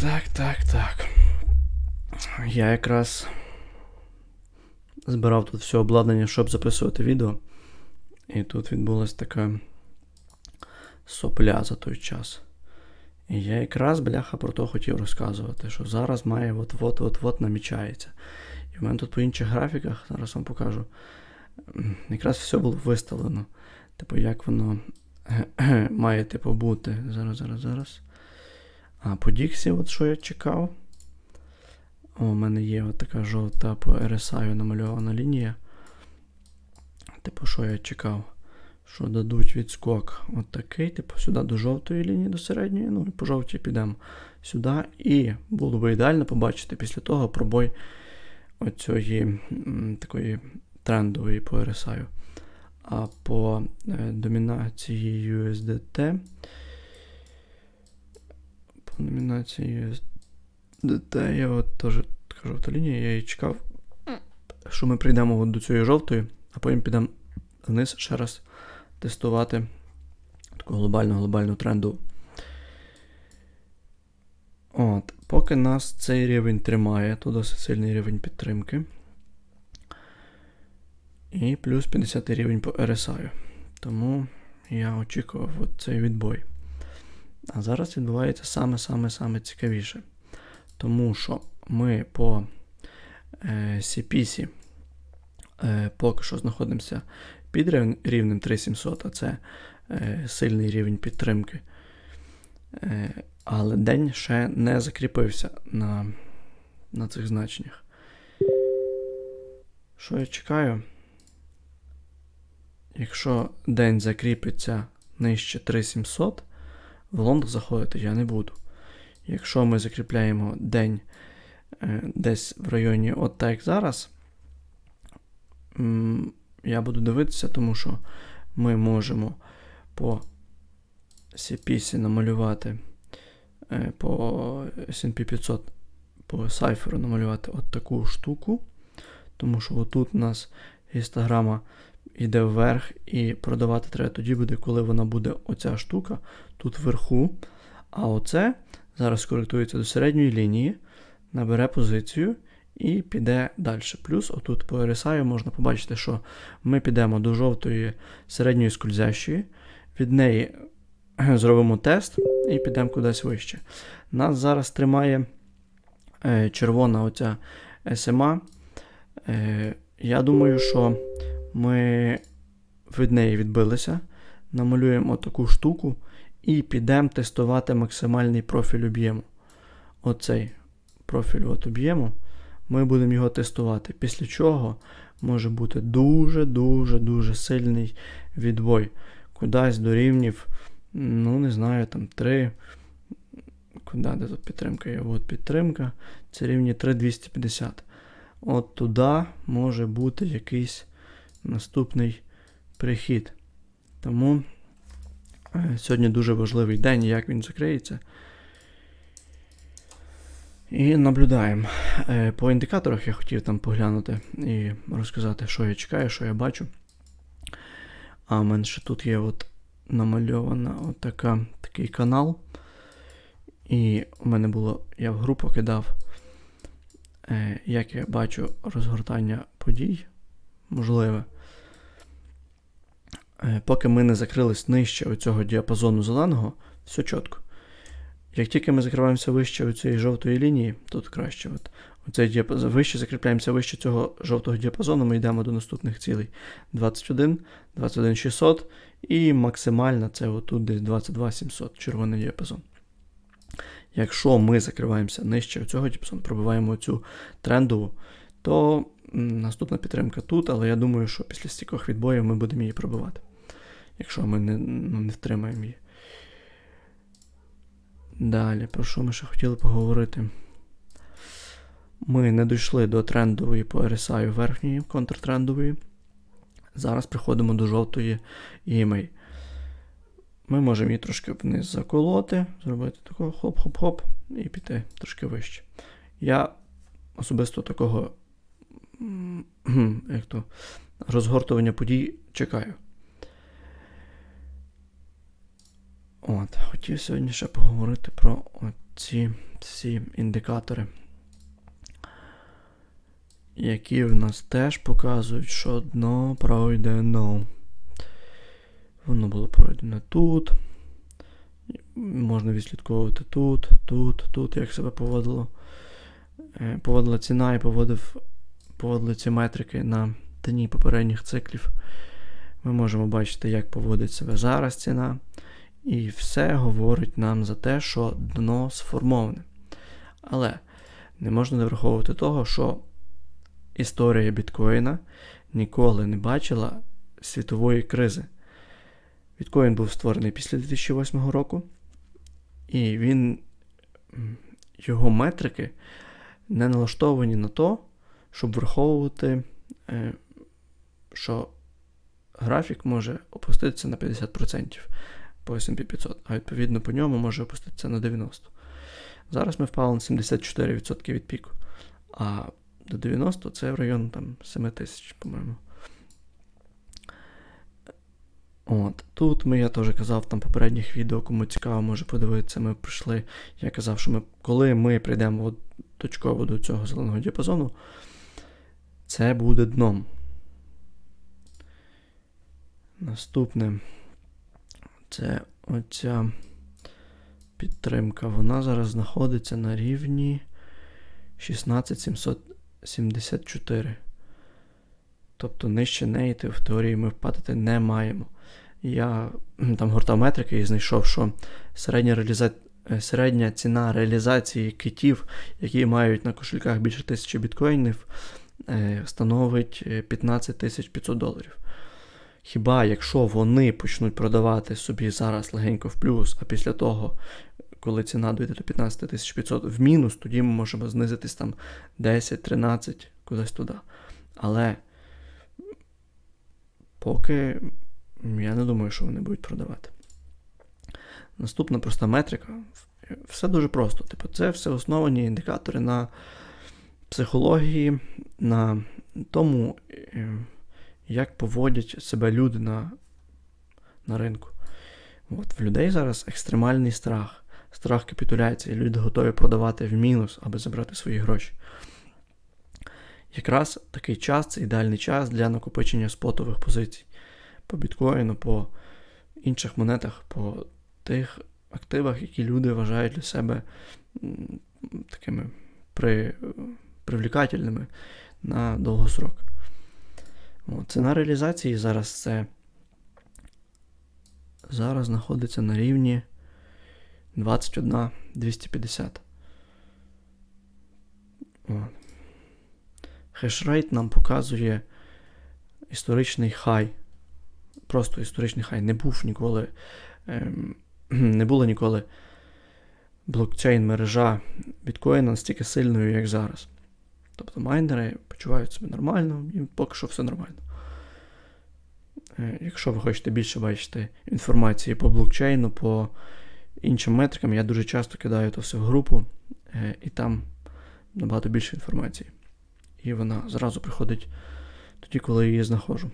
так, так, так. Я якраз збирав тут все обладнання, щоб записувати відео. І тут відбулася така сопля за той час. І я якраз, бляха, про то хотів розказувати, що зараз має от-от-от-от намічається. І в мене тут по інших графіках, зараз вам покажу. Якраз все було виставлено. Типу, як воно має типу, бути. Зараз, зараз, зараз. А по Діксі, от що я чекав. О, у мене є от така жовта по RSI намальована лінія. Типу, що я чекав? Що дадуть відскок от такий, типу, сюди до жовтої лінії, до середньої, ну і по жовтій підемо сюди. І було би ідеально побачити після того пробой оцієї такої трендової по RSI. А по е, домінації USDT. По домінації я от теж така жовта лінія, я її чекав, що ми прийдемо от до цієї жовтої, а потім підемо вниз ще раз тестувати таку глобальну глобальну тренду. От, поки нас цей рівень тримає, то досить сильний рівень підтримки. І плюс 50 рівень по RSI. Тому я очікував от цей відбой. А зараз відбувається саме-саме-саме цікавіше. Тому що ми по е, CPC е, поки що знаходимося під рівнем 3700, а це е, сильний рівень підтримки. Е, але день ще не закріпився на, на цих значеннях. Що я чекаю? Якщо день закріпиться нижче 3700, в лонг заходити я не буду. Якщо ми закріпляємо день е, десь в районі от так як зараз, я буду дивитися, тому що ми можемо по CPC намалювати е, по S&P 500 по Cypher намалювати от таку штуку. Тому що отут у нас гістограма йде вверх, і продавати треба тоді буде, коли вона буде оця штука тут вверху. А оце зараз коректується до середньої лінії, набере позицію і піде далі. Плюс отут по RSI можна побачити, що ми підемо до жовтої середньої скользящої, від неї зробимо тест і підемо кудись вище. Нас зараз тримає е, червона оця SMA. Е, я думаю, що ми від неї відбилися, намалюємо таку штуку і підемо тестувати максимальний профіль об'єму. Оцей профіль от об'єму. Ми будемо його тестувати. Після чого може бути дуже-дуже-дуже сильний відбой. Кудись до рівнів, ну, не знаю, там 3. Куди де тут підтримка є? От підтримка. Це рівні 3250. От туди може бути якийсь наступний прихід. Тому е, сьогодні дуже важливий день, як він закриється. І наблюдаємо. Е, По індикаторах я хотів там поглянути і розказати, що я чекаю, що я бачу. А в мене ще тут є от намальована от така, такий канал. І у мене було, я в групу кидав, е, як я бачу розгортання подій можливе. Поки ми не закрились нижче оцього діапазону зеленого, все чітко. Як тільки ми закриваємося вище оцієї жовтої лінії, тут краще, от, оцей діапазон, вище закріпляємося вище цього жовтого діапазону, ми йдемо до наступних цілей 21, 21 600 і максимальна це отут десь 22 700, червоний діапазон. Якщо ми закриваємося нижче цього діапазону, пробиваємо цю трендову, то наступна підтримка тут, але я думаю, що після стількох відбоїв ми будемо її пробивати. Якщо ми не, ну, не втримаємо її. Далі, про що ми ще хотіли поговорити? Ми не дійшли до трендової по RSI верхньої контртрендової. Зараз приходимо до жовтої EMA. Ми можемо її трошки вниз заколоти, зробити такого хоп-хоп-хоп і піти трошки вище. Я особисто такого як то, розгортування подій чекаю. От, хотів сьогодні ще поговорити про ці всі індикатори, які в нас теж показують, що дно пройдено. Воно було пройдено тут. Можна відслідковувати тут, тут, тут, як себе поводило. Е, Поводила ціна і поводив, поводили ці метрики на дні попередніх циклів. Ми можемо бачити, як поводить себе зараз ціна. І все говорить нам за те, що дно сформоване. Але не можна не враховувати того, що історія біткоїна ніколи не бачила світової кризи. Біткоін був створений після 2008 року, і він, його метрики не налаштовані на то, щоб враховувати, е, що графік може опуститися на 50% по S&P 500, а відповідно по ньому може опуститися на 90%. Зараз ми впали на 74% від піку, а до 90 це в район там 7 тисяч, по-моєму. От, тут ми, я теж казав там попередніх відео, кому цікаво, може подивитися, ми прийшли. Я казав, що ми, коли ми прийдемо от точково до цього зеленого діапазону, це буде дном. Наступне це оця підтримка. Вона зараз знаходиться на рівні 16774. Тобто нижче неї в теорії ми впадати не маємо. Я там гортав метрики і знайшов, що середня, реаліза... е, середня ціна реалізації китів, які мають на кошельках більше тисячі біткоїнів, становить е, 15 500 доларів. Хіба якщо вони почнуть продавати собі зараз легенько в плюс, а після того, коли ціна дойде до 15 500 в мінус, тоді ми можемо знизитись там 10-13 кудись туди. Але поки я не думаю, що вони будуть продавати. Наступна проста метрика. Все дуже просто. Типу, це все основані індикатори на психології, на тому, е, як поводять себе люди на, на ринку. От, в людей зараз екстремальний страх, страх капітуляції. Люди готові продавати в мінус, аби забрати свої гроші. Якраз такий час це ідеальний час для накопичення спотових позицій по біткоїну, по інших монетах, по тих активах, які люди вважають для себе такими при, привлекательними на довгосрок. Ціна реалізації зараз це зараз знаходиться на рівні 21 250. Хешрейт нам показує історичний хай. Просто історичний хай. Не був ніколи. Ем, не було ніколи блокчейн мережа біткоїна настільки сильною, як зараз. Тобто майнери почувають себе нормально, їм поки що все нормально. Е, Якщо ви хочете більше бачити інформації по блокчейну, по іншим метрикам, я дуже часто кидаю це все в групу, е, і там набагато більше інформації. І вона зразу приходить тоді, коли її знаходжу.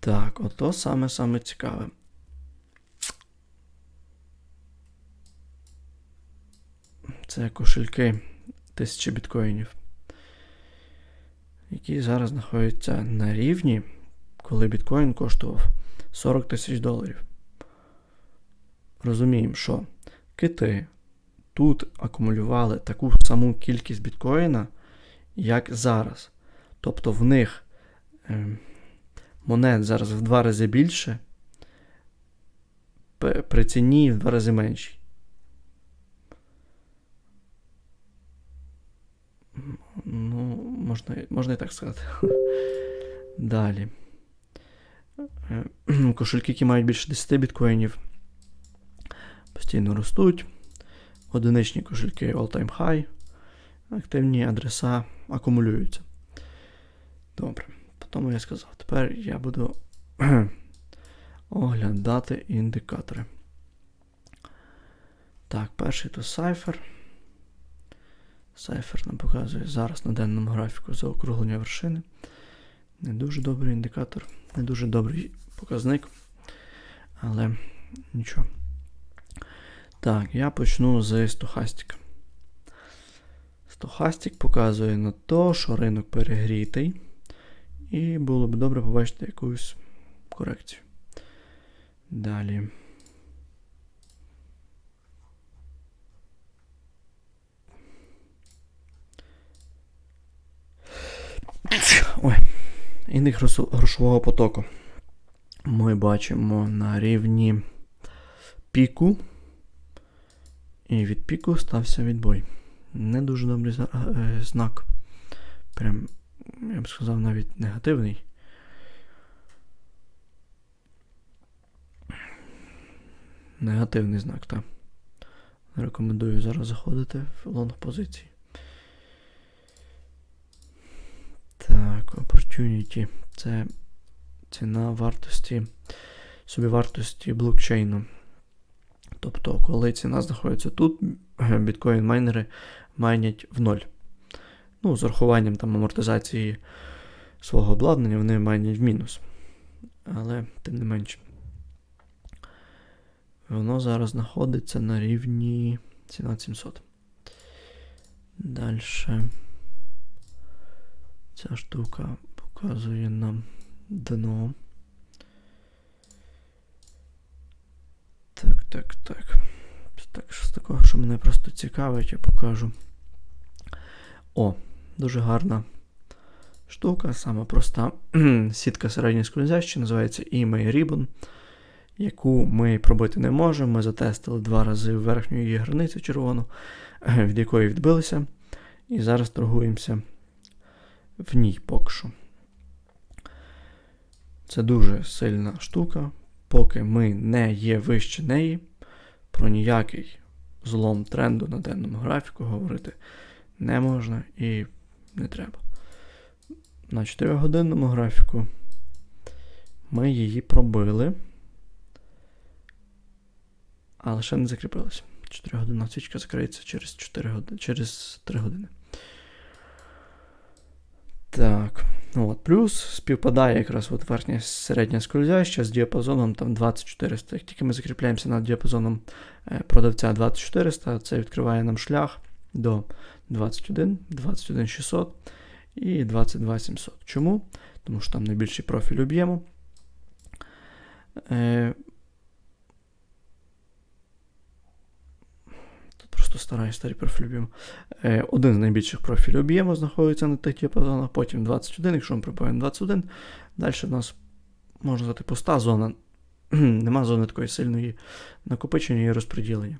Так, ото саме-саме цікаве. Це кошельки тисячі біткоїнів, які зараз знаходяться на рівні, коли біткоін коштував 40 тисяч доларів. Розуміємо, що кити тут акумулювали таку саму кількість біткоїна, як зараз. Тобто в них е, монет зараз в два рази більше, при ціні в два рази меншій. Ну, можна, можна і так сказати. Далі. Е, Кошельки, які мають більше 10 біткоїнів, постійно ростуть. Одиничні кошельки all-time high. Активні адреса акумулюються. Добре. по Тому я сказав, тепер я буду оглядати індикатори. Так, перший то Cypher. Cypher нам показує зараз на денному графіку заокруглення вершини. Не дуже добрий індикатор, не дуже добрий показник, але нічого. Так, я почну з стохастика. Стохастик показує на те, що ринок перегрітий. І було б добре побачити якусь корекцію. Далі. Ой. Індекс грошового потоку. Ми бачимо на рівні піку. І від піку стався відбой. Не дуже добрий зна- е, знак. Прям, я б сказав, навіть негативний. Негативний знак, так. Рекомендую зараз заходити в лонг позиції. Так, opportunity. Це ціна вартості, собівартості блокчейну. Тобто, коли ціна знаходиться тут, біткоін майнери майнять в ноль. Ну, з урахуванням там амортизації свого обладнання, вони майнять в мінус. Але, тим не менше. Воно зараз знаходиться на рівні 17700. Далі. Ця штука показує нам дно. Так, так, так. Так, що з такого, що мене просто цікавить, я покажу. О, дуже гарна штука, саме проста сітка середньої скользящої, називається Email Ribbon, яку ми пробити не можемо. Ми затестили два рази верхню її границю червону, від якої відбилися. І зараз торгуємося в ній поки що. Це дуже сильна штука. Поки ми не є вище неї, про ніякий злом тренду на денному графіку говорити не можна і не треба. На 4-годинному графіку ми її пробили, але ще не закріпилися. 4 годинна свічка закриється через 4 години, через 3 години. Так, ну от, плюс співпадає якраз от верхня середня скользяща з діапазоном там 2400. Як тільки ми закріпляємося над діапазоном е, продавця 2400, це відкриває нам шлях до 21, 21600 і 22700. Чому? Тому що там найбільший профіль об'єму. Е, Тут просто старий старий профіль. Е, Один з найбільших профілів об'єму знаходиться на тих діапазонах, потім 21, якщо ми припаємо 21. Далі в нас, можна сказати, пуста зона. Нема зони такої сильної накопичення і розподілення.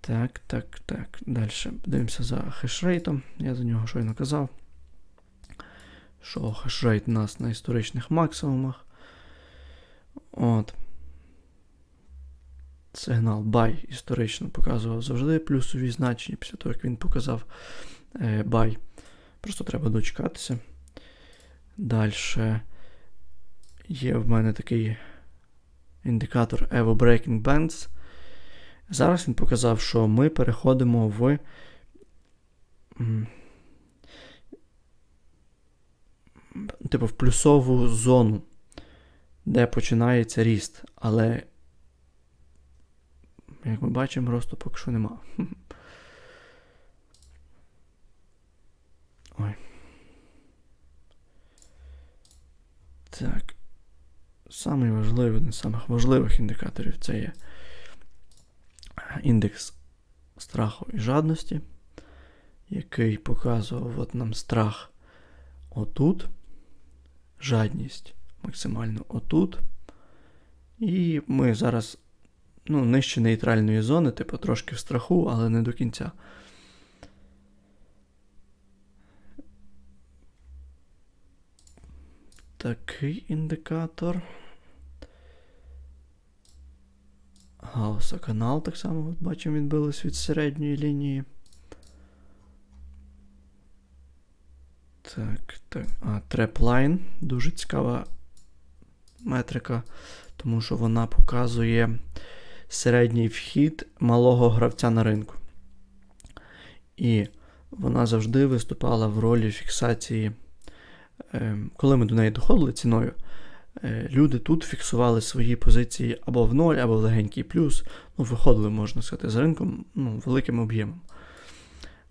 Так, так, так. Далі подивимося за хешрейтом. Я за нього щойно казав. Що хешрейт у нас на історичних максимумах. От. Сигнал buy історично показував завжди плюсові значення після того, як він показав е, buy. Просто треба дочекатися. Далі є в мене такий індикатор Evo Breaking Bands. Зараз він показав, що ми переходимо в. Типу в плюсову зону, де починається ріст. Але, як ми бачимо, росту поки що нема. Ой. Так. Самий важливий, один з самих важливих індикаторів це є індекс страху і жадності, який показував от нам страх отут, жадність максимально отут. І ми зараз ну, нижче нейтральної зони, типу трошки в страху, але не до кінця. Такий індикатор. Гауса канал так само от бачимо відбилось від середньої лінії. Так, так. А, треплайн. Дуже цікава метрика, тому що вона показує середній вхід малого гравця на ринку. І вона завжди виступала в ролі фіксації. Ем, коли ми до неї доходили ціною, е, люди тут фіксували свої позиції або в ноль, або в легенький плюс. Ну, виходили, можна сказати, з ринком ну, великим об'ємом.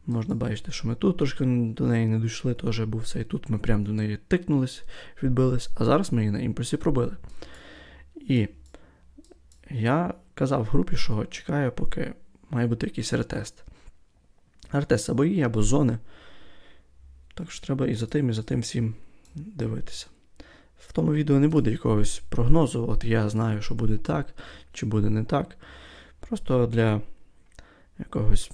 Можна бачити, що ми тут трошки до неї не дійшли, теж був цей тут. Ми прямо до неї тикнулись, відбились, а зараз ми її на імпульсі пробили. І я казав групі, що чекаю, поки має бути якийсь ретест. Ретест або є, або зони. Так що треба і за тим, і за тим всім дивитися. В тому відео не буде якогось прогнозу, от я знаю, що буде так, чи буде не так. Просто для якогось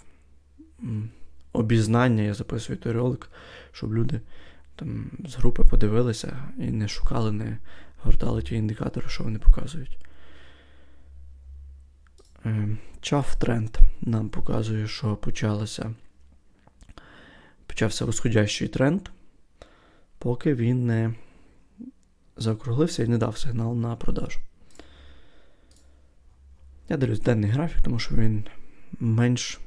обізнання я записую той ролик, щоб люди там з групи подивилися і не шукали, не гортали ті індикатори, що вони показують. Е, Чаф тренд нам показує, що почалося. Почався восходящий тренд, поки він не заокруглився і не дав сигнал на продажу. Я дивлюсь денний графік, тому що він менш.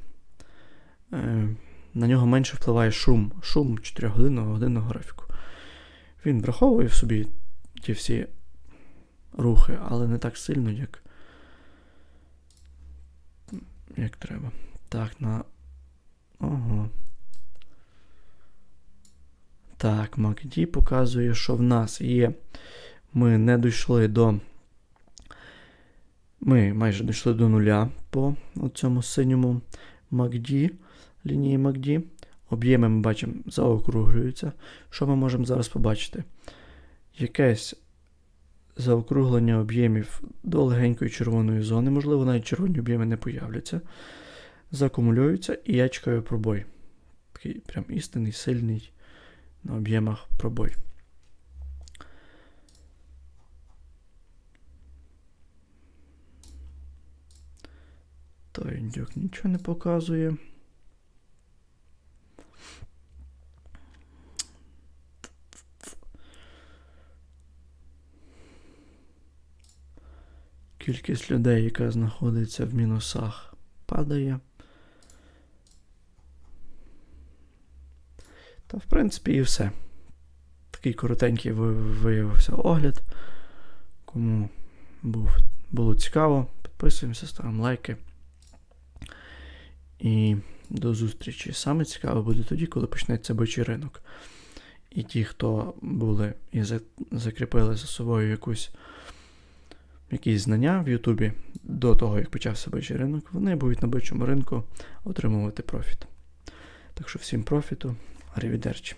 Е, на нього менше впливає шум, шум 4-годинного годинного графіку. Він враховує в собі ті всі рухи, але не так сильно, як як треба. Так, на. Ого. Так, MACD показує, що в нас є. Ми не дійшли до. Ми майже дійшли до нуля по цьому синьому MACD, лінії MACD. Об'єми ми бачимо заокруглюються. Що ми можемо зараз побачити? Якесь заокруглення об'ємів до легенької червоної зони, можливо, навіть червоні об'єми не появляться. Закумулюються, і я чекаю пробой. Такий прям істинний, сильний на об'ємах пробой. Той індюк нічого не показує. Кількість людей, яка знаходиться в мінусах, падає. Та, в принципі, і все. Такий коротенький виявився огляд. Кому був, було цікаво, підписуємося, ставимо лайки. І до зустрічі. Саме цікаве буде тоді, коли почнеться бичий ринок. І ті, хто були і закріпили за собою якусь, якісь знання в Ютубі до того, як почався бичий ринок, вони будуть на бичому ринку отримувати профіт. Так що всім профіту, арівідерчі.